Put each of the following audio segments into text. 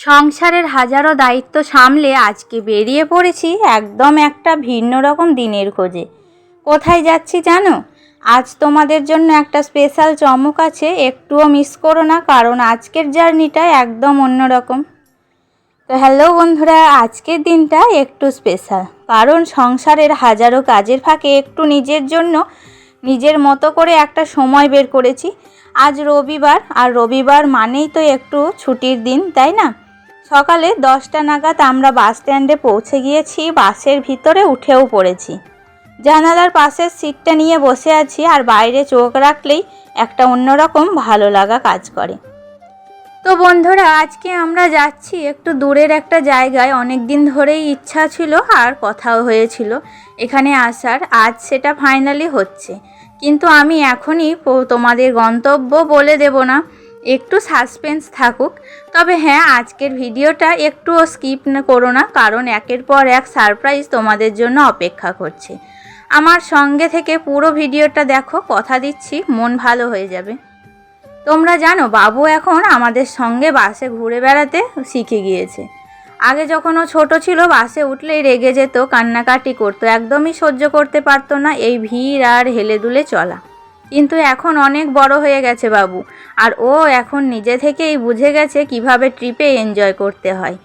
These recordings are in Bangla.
সংসারের হাজারো দায়িত্ব সামলে আজকে বেরিয়ে পড়েছি একদম একটা ভিন্ন রকম দিনের খোঁজে। কোথায় যাচ্ছি জানো? আজ তোমাদের জন্য একটা স্পেশাল চমক আছে, একটুও মিস করো না, কারণ আজকের জার্নিটা একদম অন্যরকম। তো হ্যালো বন্ধুরা, আজকের দিনটা একটু স্পেশাল কারণ সংসারের হাজারো কাজের ফাঁকে একটু নিজের জন্য নিজের মতো করে একটা সময় বের করেছি। আজ রবিবার, আর রবিবার মানেই তো একটু ছুটির দিন, তাই না? সকালে দশটা নাগাদ আমরা বাস স্ট্যান্ডে পৌঁছে গিয়েছি, বাসের ভিতরে উঠেও পড়েছি। জানালার পাশের সিটটা নিয়ে বসে আছি আর বাইরে চোখ রাখলেই একটা অন্যরকম ভালো লাগা কাজ করে। তো বন্ধুরা, আজকে আমরা যাচ্ছি একটু দূরের একটা জায়গায়। অনেক দিন ধরেই ইচ্ছা ছিল আর কথাও হয়েছিল এখানে আসার। আজ সেটা ফাইনালি হচ্ছে। কিন্তু আমি এখনই তোমাদের গন্তব্য বলে দেব না। একটু সাসপেন্স থাকুক। তবে হ্যাঁ আজকের ভিডিওটা একটুও স্কিপ করো না, কারণ একের পর এক সারপ্রাইজ তোমাদের জন্য অপেক্ষা করছে। আমার সঙ্গে থেকে পুরো ভিডিওটা দেখো, কথা দিচ্ছি, মন ভালো হয়ে যাবে। তোমরা জানো, বাবু এখন আমাদের সঙ্গে বাসে ঘুরে বেড়াতে শিখে গিয়েছে। আগে যখন ও ছোট ছিল, বাসে উঠলেই রেগে যেত, কান্নাকাটি করতো, একদমই সহ্য করতে পারতো না এই ভিড় আর হেলে দুলে চলা। কিন্তু এখন অনেক বড় হয়ে গেছে বাবু। আর ও এখন নিজে থেকেই বুঝে গেছে কীভাবে ট্রিপে এনজয় করতে হয়।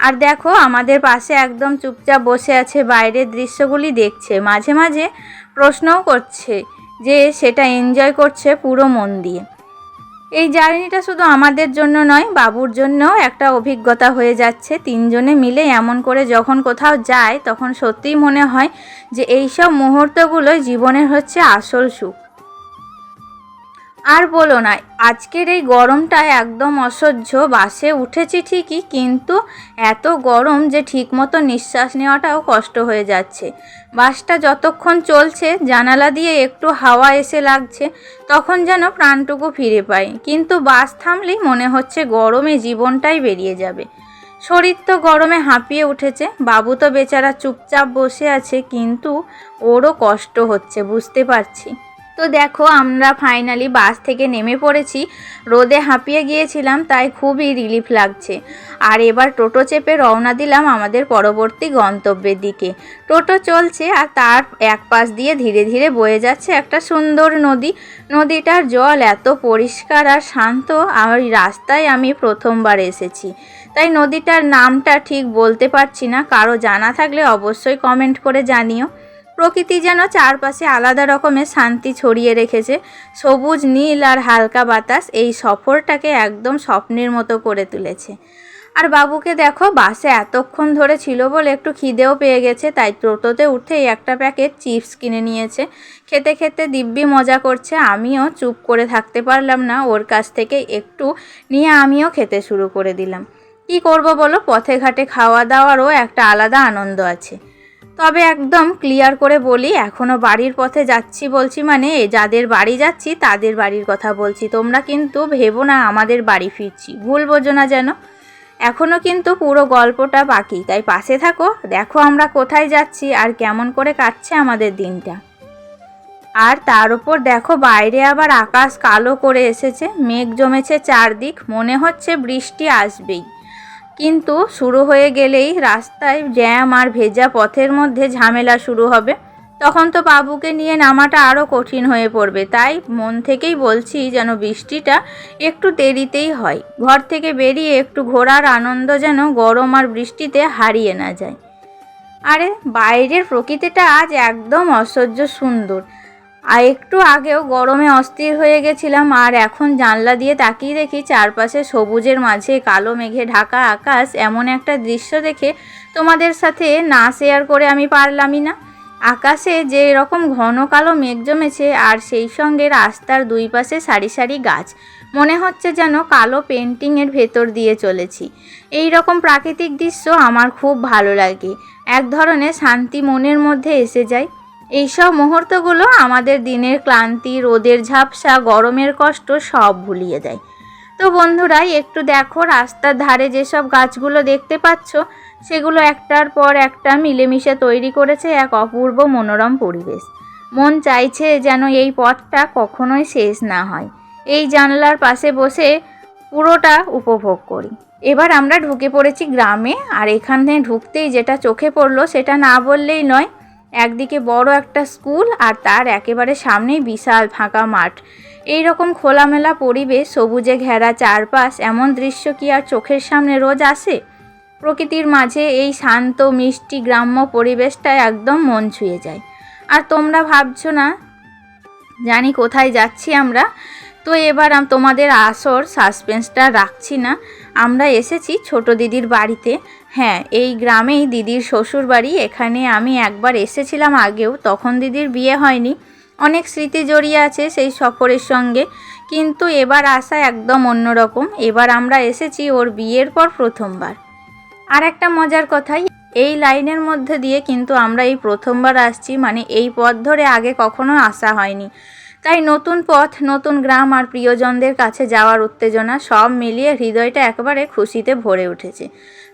আর দেখো, আমাদের পাশে একদম চুপচাপ বসে আছে, বাইরের দৃশ্যগুলি দেখছে। মাঝে মাঝে প্রশ্নও করছে যে সেটা এনজয় করছে পুরো মন দিয়ে। এই জার্নিটা শুধু আমাদের জন্য নয়, বাবুর জন্যও একটা অভিজ্ঞতা হয়ে যাচ্ছে। তিনজনে মিলে এমন করে যখন কোথাও যায়, তখন সত্যিই মনে হয় যে এইসব মুহূর্তগুলোই জীবনের হচ্ছে আসল সুখ। আর বলো না, আজকের এই গরমটা একদম অসহ্য। বাসে উঠেছি ঠিকই, কিন্তু এত গরম যে ঠিকমতো নিঃশ্বাস নেওয়াটাও কষ্ট হয়ে যাচ্ছে। বাসটা যতক্ষণ চলছে, জানালা দিয়ে একটু হাওয়া এসে লাগছে, তখন যেন প্রাণটুকু ফিরে পাই। কিন্তু বাস থামলেই মনে হচ্ছে গরমে জীবনটাই বেরিয়ে যাবে। শরীর তো গরমে হাঁপিয়ে উঠেছে, বাবু তো বেচারা চুপচাপ বসে আছে, কিন্তু ওরও কষ্ট হচ্ছে, বুঝতে পারছি। তো দেখো, আমরা ফাইনালি বাস থেকে নেমে পড়েছি। রোদে হাঁপিয়ে গিয়েছিলাম, তাই খুবই রিলিফ লাগছে। আর এবার টোটো চেপে রওনা দিলাম আমাদের পরবর্তী গন্তব্যের দিকে। টোটো চলছে আর তার এক পাশ দিয়ে ধীরে ধীরে বয়ে যাচ্ছে একটা সুন্দর নদী। নদীটার জল এত পরিষ্কার আর শান্ত, আর রাস্তায় আমি প্রথমবার এসেছি। তাই নদীটার নামটা ঠিক বলতে পারছি না, কারও জানা থাকলে অবশ্যই কমেন্ট করে জানিও। প্রকৃতি যেন চারপাশে আলাদা রকমের শান্তি ছড়িয়ে রেখেছে। সবুজ, নীল আর হালকা বাতাস এই সফরটাকে একদম স্বপ্নের মতো করে তুলেছে। আর বাবুকে দেখো, বাসে এতক্ষণ ধরে ছিল বলে একটু খিদেও পেয়ে গেছে, তাই টোটোতে উঠেই একটা প্যাকেট চিপস কিনে নিয়েছে। খেতে খেতে দিব্যি মজা করছে, আমিও চুপ করে থাকতে পারলাম না, ওর কাছ থেকে একটু নিয়ে আমিও খেতে শুরু করে দিলাম। কি করব বলো, পথে ঘাটে খাওয়া দাওয়ারও একটা আলাদা আনন্দ আছে। তবে একদম ক্লিয়ার করে বলি এখনও বাড়ির পথে যাচ্ছি বলছি মানে যাদের বাড়ি যাচ্ছি তাদের বাড়ির কথা বলছি। তোমরা কিন্তু ভেবো না আমাদের বাড়ি ফিরছি, ভুল বোঝো না যেন। এখনও কিন্তু পুরো গল্পটা বাকি, তাই পাশে থাকো, দেখো আমরা কোথায় যাচ্ছি আর কেমন করে কাটছে আমাদের দিনটা। আর তার উপর দেখো বাইরে আবার আকাশ কালো করে এসেছে, মেঘ জমেছে চারদিক, মনে হচ্ছে বৃষ্টি আসবেই। কিন্তু শুরু হয়ে গেলেই রাস্তায় জ্যাম আর ভেজা পথের মধ্যে ঝামেলা শুরু হবে। তখন তো বাবুকে নিয়ে নামাটা আরও কঠিন হয়ে পড়বে। তাই মন থেকেই বলছি যেন বৃষ্টিটা একটু দেরিতেই হয়। ঘর থেকে বেরিয়ে একটু ঘোরার আনন্দ যেন গরম আর বৃষ্টিতে হারিয়ে না যায়। আরে, বাইরের প্রকৃতিটা আজ একদম অসহ্য সুন্দর। আর একটু আগেও গরমে অস্থির হয়ে গেছিলাম, আর এখন জানলা দিয়ে তাকিয়ে দেখি চারপাশে সবুজের মাঝে কালো মেঘে ঢাকা আকাশ এমন একটা দৃশ্য দেখে তোমাদের সাথে না শেয়ার করে আমি পারলামই না। আকাশে যে রকম ঘন কালো মেঘ জমেছে, আর সেই সঙ্গে রাস্তার দুই পাশে সারি সারি গাছ, মনে হচ্ছে যেন কালো পেন্টিংয়ের ভেতর দিয়ে চলেছি। এই রকম প্রাকৃতিক দৃশ্য আমার খুব ভালো লাগে, এক ধরনের শান্তি মনের মধ্যে এসে যায়। এইসব মুহূর্তগুলো আমাদের দিনের ক্লান্তি, রোদের ঝাপসা, গরমের কষ্ট সব ভুলিয়ে দেয়। তো বন্ধুরা, একটু দেখো রাস্তার ধারে যেসব গাছগুলো দেখতে পাচ্ছ, সেগুলো একটার পর একটা মিলেমিশে তৈরি করেছে এক অপূর্ব মনোরম পরিবেশ। মন চাইছে যেন এই পথটা কখনোই শেষ না হয়। এই জানলার পাশে বসে পুরোটা উপভোগ করি। এবার আমরা ঢুকে পড়েছি গ্রামে, আর এখানে ঢুকতেই যেটা চোখে পড়ল সেটা না বললেই নয় একদিকে বড় একটা স্কুল আর তার একেবারে সামনেই বিশাল ফাঁকা মাঠ। এই রকম খোলামেলা পরিবেশ, সবুজে ঘেরা চারপাশ, এমন দৃশ্য কি আর চোখের সামনে রোজ আসে? প্রকৃতির মাঝে এই শান্ত, মিষ্টি, গ্রাম্য পরিবেশটা একদম মন ছুঁয়ে যায়। আর তোমরা ভাবছ না, জানি কোথায় যাচ্ছি আমরা? তো এবার তোমাদের আসর, সাসপেন্সটা রাখছি না। আমরা এসেছি ছোট দিদির বাড়িতে। হ্যাঁ এই গ্রামেই দিদির শ্বশুর বাড়ি এখানে আমি একবার এসেছিলাম আগেও, তখন দিদির বিয়ে হয়নি। অনেক স্মৃতি জড়িয়ে আছে সেই সফরের সঙ্গে। কিন্তু এবার আসা একদম অন্যরকম। এবার আমরা এসেছি ওর বিয়ের পর প্রথমবার। আর একটা মজার কথাই, এই লাইনের মধ্যে দিয়ে কিন্তু আমরা এই প্রথমবার আসছি। মানে এই পথ ধরে আগে কখনো আসা হয়নি। তাই নতুন পথ, নতুন গ্রাম আর প্রিয়জনদের কাছে যাওয়ার উত্তেজনা সব মিলিয়ে হৃদয়টা একেবারে খুশিতে ভরে উঠেছে।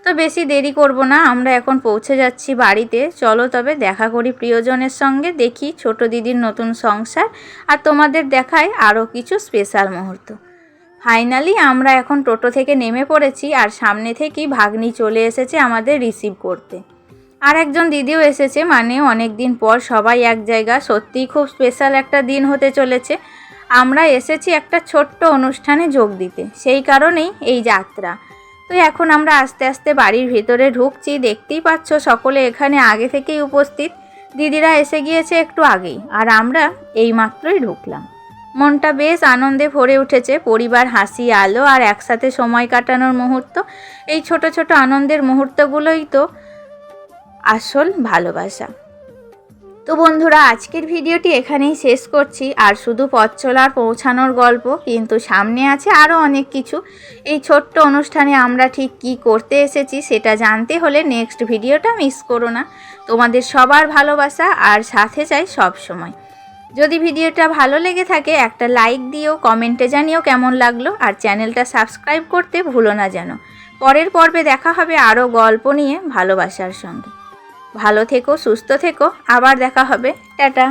তো বেশি দেরি করব না, আমরা এখন পৌঁছে যাচ্ছি বাড়িতে। চলো তবে দেখা করি প্রিয়জনের সঙ্গে, দেখি ছোট দিদির নতুন সংসার আর তোমাদের দেখায় আরও কিছু স্পেশাল মুহূর্ত। ফাইনালি আমরা এখন টোটো থেকে নেমে পড়েছি আর সামনে থেকেই ভাগ্নি চলে এসেছে আমাদের রিসিভ করতে। আর একজন দিদিও এসেছে মানে অনেক দিন পর সবাই এক জায়গা। সত্যিই খুব স্পেশাল একটা দিন হতে চলেছে। আমরা এসেছি একটা ছোট্ট অনুষ্ঠানে যোগ দিতে। সেই কারণেই এই যাত্রা। তো এখন আমরা আস্তে আস্তে বাড়ির ভিতরে ঢুকছি, দেখতেই পাচ্ছ সকলে এখানে আগে থেকেই উপস্থিত। দিদিরা এসে গিয়েছে একটু আগেই, আর আমরা এই মাত্রই ঢুকলাম। মনটা বেশ আনন্দে ভরে উঠেছে, পরিবার হাসি, আলো আর একসাথে সময় কাটানোর মুহূর্ত। এই ছোট ছোট আনন্দের মুহূর্তগুলোই তো আসল ভালোবাসা। তো বন্ধুরা, আজকের ভিডিওটি এখানেই শেষ করছি। আর শুধু পথ চলার পৌঁছানোর গল্প, কিন্তু সামনে আছে আরও অনেক কিছু। এই ছোট্ট অনুষ্ঠানে আমরা ঠিক কি করতে এসেছি সেটা জানতে হলে নেক্সট ভিডিওটা মিস করো না। তোমাদের সবার ভালোবাসা আর সাথে চাই সব সময়। যদি ভিডিওটা ভালো লেগে থাকে, একটা লাইক দিও কমেন্টে জানিও কেমন লাগল, আর চ্যানেলটা সাবস্ক্রাইব করতে ভুলো না যেন। পরের পর্বে দেখা হবে আরও গল্প নিয়ে ভালোবাসার সঙ্গে। ভালো থেকো সুস্থ থেকো আবার দেখা হবে। টাটা।